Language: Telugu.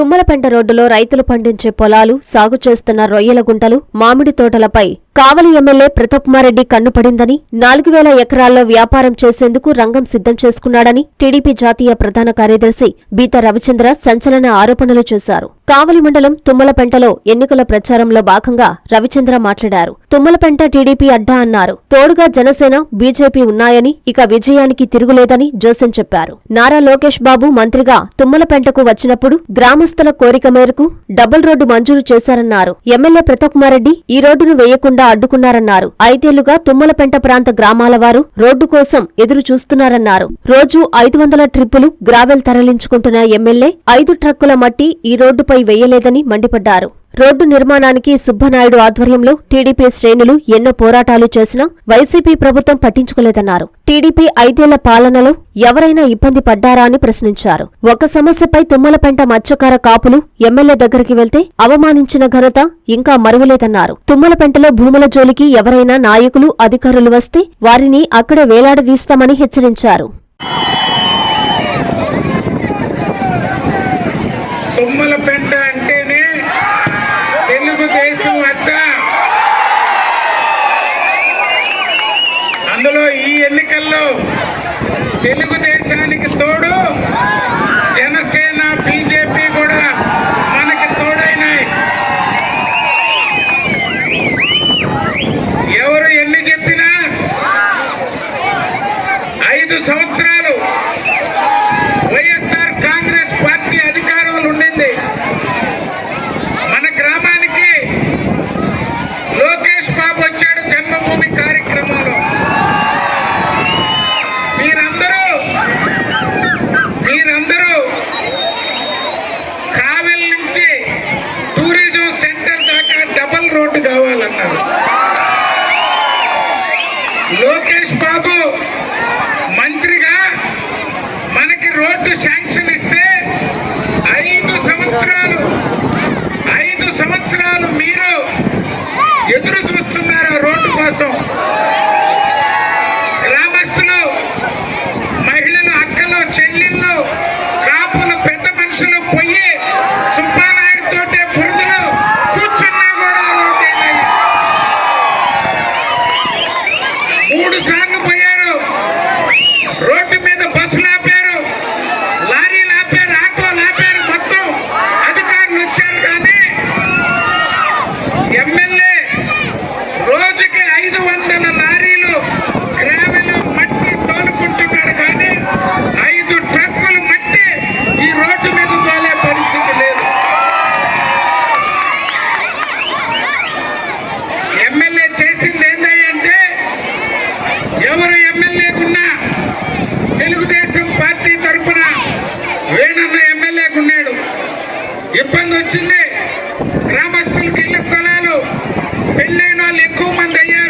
తుమ్మలపెంట రోడ్డులో రైతులు పండించే పొలాలు సాగు చేస్తున్న రొయ్యల గుంటలు మామిడి తోటలపై కావలి ఎమ్మెల్యే ప్రతాప్కుమారెడ్డి కన్నుపడిందని నాలుగు వేల ఎకరాల్లో వ్యాపారం చేసేందుకు రంగం సిద్ధం చేసుకున్నాడని టీడీపీ జాతీయ ప్రధాన కార్యదర్శి బీత రవిచంద్ర సంచలన ఆరోపణలు చేశారు. కావలి మండలం తుమ్మలపెంటలో ఎన్నికల ప్రచారంలో భాగంగా రవిచంద్ర మాట్లాడారు. తుమ్మలపెంట టీడీపీ అడ్డా అన్నారు. తోడుగా జనసేన బీజేపీ ఉన్నాయని ఇక విజయానికి తిరుగులేదని జోసెన్ చెప్పారు. నారా లోకేష్ బాబు మంత్రిగా తుమ్మలపెంటకు వచ్చినప్పుడు గ్రామస్తుల కోరిక మేరకు డబుల్ రోడ్డు మంజూరు చేశారన్నారు. ఎమ్మెల్యే ప్రతాప్కుమారెడ్డి ఈ రోడ్డును వేయకుండా అడ్డుకున్నారన్నారు. ఐదేళ్ళుగా తుమ్మలపెంట ప్రాంత గ్రామాల వారు రోడ్డు కోసం ఎదురు చూస్తున్నారన్నారు రోజు ఐదు వందల ట్రిప్పులు గ్రావెల్ తరలించుకుంటున్న ఎమ్మెల్యే ఐదు ట్రక్కుల మట్టి ఈ రోడ్డుపై వేయలేదని మండిపడ్డారు. రోడ్డు నిర్మాణానికి సుబ్బనాయుడు ఆధ్వర్యంలో టీడీపీ శ్రేణులు ఎన్నో పోరాటాలు చేసినా వైసీపీ ప్రభుత్వం పట్టించుకోలేదన్నారు. టీడీపీ ఐదేళ్ళ పాలనలో ఎవరైనా ఇబ్బంది పడ్డారా అని ప్రశ్నించారు. ఒక సమస్యపై తుమ్మలపెంట మత్స్యకార కాపులు ఎమ్మెల్యే దగ్గరికి వెళ్తే అవమానించిన ఘనత ఇంకా మరువలేదన్నారు. తుమ్మలపెంటలో భూముల జోలికి ఎవరైనా నాయకులు అధికారులు వస్తే వారిని అక్కడే వేలాడదీస్తామని హెచ్చరించారు. తెలుగుదేశానికి మనకి శాంక్షన్ ఇస్తే ఐదు సంవత్సరాలు ఐదు సంవత్సరాలు మీరు ఎదురు చూస్తున్నారు రోడ్డు కోసం. Yeah.